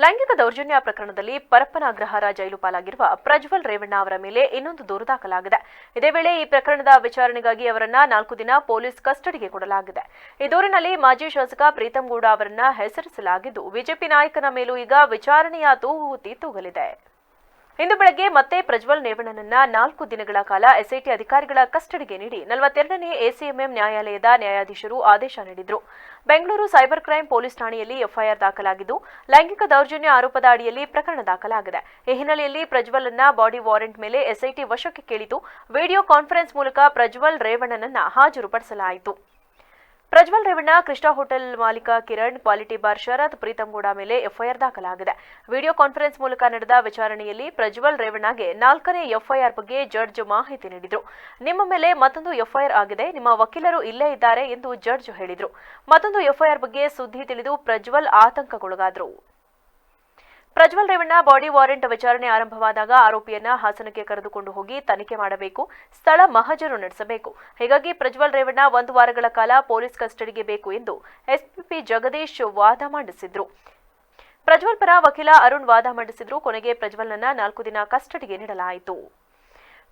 ಲೈಂಗಿಕ ದೌರ್ಜನ್ಯ ಪ್ರಕರಣದಲ್ಲಿ ಪರಪ್ಪನ ಅಗ್ರಹಾರ ಜೈಲು ಪಾಲಾಗಿರುವ ಪ್ರಜ್ವಲ್ ರೇವಣ್ಣ ಅವರ ಮೇಲೆ ಇನ್ನೊಂದು ದೂರು ದಾಖಲಾಗಿದೆ. ಇದೇ ವೇಳೆ ಈ ಪ್ರಕರಣದ ವಿಚಾರಣೆಗಾಗಿ ಅವರನ್ನ ನಾಲ್ಕು ದಿನ ಪೊಲೀಸ್ ಕಸ್ಟಡಿಗೆ ಕೊಡಲಾಗಿದೆ. ಈ ದೂರಿನಲ್ಲಿ ಮಾಜಿ ಶಾಸಕ ಪ್ರೀತಂ ಗೌಡ ಅವರನ್ನ ಹೆಸರಿಸಲಾಗಿದ್ದು, ಬಿಜೆಪಿ ನಾಯಕನ ಮೇಲೂ ಈಗ ವಿಚಾರಣೆಯ ತೂಹುತಿ ತೂಗಲಿದೆ. ಇಂದು ಬೆಳಗ್ಗೆ ಮತ್ತೆ ಪ್ರಜ್ವಲ್ ರೇವಣ್ಣನನ್ನ ನಾಲ್ಕು ದಿನಗಳ ಕಾಲ ಎಸ್ಐಟಿ ಅಧಿಕಾರಿಗಳ ಕಸ್ಟಡಿಗೆ ನೀಡಿ ನಲವತ್ತೆರಡನೇ ಎಸಿಎಂಎಂ ನ್ಯಾಯಾಲಯದ ನ್ಯಾಯಾಧೀಶರು ಆದೇಶ ನೀಡಿದ್ರು. ಬೆಂಗಳೂರು ಸೈಬರ್ ಕ್ರೈಂ ಪೊಲೀಸ್ ಠಾಣೆಯಲ್ಲಿ ಎಫ್ಐಆರ್ ದಾಖಲಾಗಿದ್ದು, ಲೈಂಗಿಕ ದೌರ್ಜನ್ಯ ಆರೋಪದ ಅಡಿಯಲ್ಲಿ ಪ್ರಕರಣ ದಾಖಲಾಗಿದೆ. ಈ ಹಿನ್ನೆಲೆಯಲ್ಲಿ ಪ್ರಜ್ವಲ್ನ ಬಾಡಿ ವಾರೆಂಟ್ ಮೇಲೆ ಎಸ್ಐಟಿ ವಶಕ್ಕೆ ಕೇಳಿತು ವಿಡಿಯೋ ಕಾನ್ಫರೆನ್ಸ್ ಮೂಲಕ ಪ್ರಜ್ವಲ್ ರೇವಣ್ಣನನ್ನ ಹಾಜರುಪಡಿಸಲಾಯಿತು. ಪ್ರಜ್ವಲ್ ರೇವಣ್ಣ, ಕೃಷ್ಣ ಹೋಟೆಲ್ ಮಾಲೀಕ ಕಿರಣ್, ಕ್ವಾಲಿಟಿ ಬಾರ್ ಶರತ್ ಪ್ರೀತಂ ಗೌಡ ಮೇಲೆ ಎಫ್ಐಆರ್ ದಾಖಲಾಗಿದೆ. ವಿಡಿಯೋ ಕಾನ್ಫರೆನ್ಸ್ ಮೂಲಕ ನಡೆದ ವಿಚಾರಣೆಯಲ್ಲಿ ಪ್ರಜ್ವಲ್ ರೇವಣ್ಣಗೆ ನಾಲ್ಕನೇ ಎಫ್ಐಆರ್ ಬಗ್ಗೆ ಜಡ್ಜ್ ಮಾಹಿತಿ ನೀಡಿದರು. ನಿಮ್ಮ ಮೇಲೆ ಮತ್ತೊಂದು ಎಫ್ಐಆರ್ ಆಗಿದೆ, ನಿಮ್ಮ ವಕೀಲರು ಇಲ್ಲೇ ಇದ್ದಾರೆ ಎಂದು ಜಡ್ಜ್ ಹೇಳಿದರು. ಮತ್ತೊಂದು ಎಫ್ಐಆರ್ ಬಗ್ಗೆ ಸುದ್ದಿ ತಿಳಿದು ಪ್ರಜ್ವಲ್ ಆತಂಕಕ್ಕೊಳಗಾದ್ರು. ಪ್ರಜ್ವಲ್ ರೇವಣ್ಣ ಬಾಡಿ ವಾರೆಂಟ್ ವಿಚಾರಣೆ ಆರಂಭವಾದಾಗ ಆರೋಪಿಯನ್ನ ಹಾಸನಕ್ಕೆ ಕರೆದುಕೊಂಡು ಹೋಗಿ ತನಿಖೆ ಮಾಡಬೇಕು, ಸ್ಥಳ ಮಹಜರು ನಡೆಸಬೇಕು. ಹೀಗಾಗಿ ಪ್ರಜ್ವಲ್ ರೇವಣ್ಣ ಒಂದು ವಾರಗಳ ಕಾಲ ಪೊಲೀಸ್ ಕಸ್ಟಡಿಗೆ ಬೇಕು ಎಂದು ಎಸ್ಪಿಪಿ ಜಗದೀಶ್ ವಾದ ಮಂಡಿಸಿದ್ರು. ಪ್ರಜ್ವಲ್ ಪರ ವಕೀಲ ಅರುಣ್ ವಾದ ಮಂಡಿಸಿದ್ರು. ಕೊನೆಗೆ ಪ್ರಜ್ವಲ್ನನ್ನ ನಾಲ್ಕು ದಿನ ಕಸ್ಟಡಿಗೆ ನೀಡಲಾಯಿತು.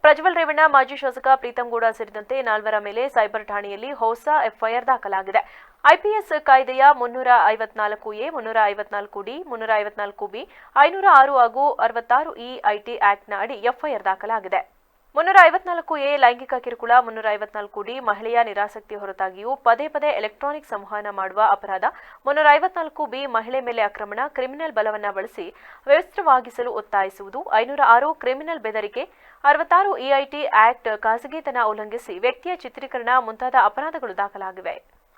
ಪ್ರಜ್ವಲ್ ರೇವಣ್ಣ, ಮಾಜಿ ಶಾಸಕ ಪ್ರೀತಂ ಗೌಡ ಸೇರಿದಂತೆ ನಾಲ್ವರ ಮೇಲೆ ಸೈಬರ್ ಠಾಣೆಯಲ್ಲಿ ಹೊಸ ಎಫ್ಐಆರ್ ದಾಖಲಾಗಿದೆ. ಐಪಿಎಸ್ ಕಾಯ್ದೆಯ ಮುನ್ನೂರ ಐವತ್ನಾಲ್ಕು ಎ, ಮುನ್ನೂರ ಐವತ್ನಾಲ್ಕು ಡಿ, ಮುನ್ನೂರ ಐವತ್ನಾಲ್ಕು ಬಿ, ಐನೂರ ಆರು ಹಾಗೂ ಅರವತ್ತಾರು ಇ ಐಟಿ ಆಕ್ಟ್ನ ಅಡಿ ಎಫ್ಐಆರ್ ದಾಖಲಾಗಿದೆ. ಮುನ್ನೂರ ಐವತ್ನಾಲ್ಕು ಎ, ಲೈಂಗಿಕ ಕಿರುಕುಳ, ಮುನ್ನೂರ ಐವತ್ನಾಲ್ಕು ಡಿ, ಮಹಿಳೆಯ ನಿರಾಸಕ್ತಿ ಹೊರತಾಗಿಯೂ ಪದೇ ಪದೇ ಎಲೆಕ್ಟ್ರಾನಿಕ್ ಸಂವಹನ ಮಾಡುವ ಅಪರಾಧ, ಮುನ್ನೂರ ಐವತ್ನಾಲ್ಕು ಬಿ, ಮಹಿಳೆ ಮೇಲೆ ಆಕ್ರಮಣ, ಕ್ರಿಮಿನಲ್ ಬಲವನ್ನ ಬಳಸಿ ವ್ಯವಸ್ಥವಾಗಿಸಲು ಒತ್ತಾಯಿಸುವುದು, ಐನೂರ ಆರು ಕ್ರಿಮಿನಲ್ ಬೆದರಿಕೆ, ಅರವತ್ತಾರು ಇಐಟಿ ಆಕ್ಟ್ ಖಾಸಗಿತನ ಉಲ್ಲಂಘಿಸಿ ವ್ಯಕ್ತಿಯ ಚಿತ್ರೀಕರಣ ಮುಂತಾದ ಅಪರಾಧಗಳು ದಾಖಲಾಗಿವೆ.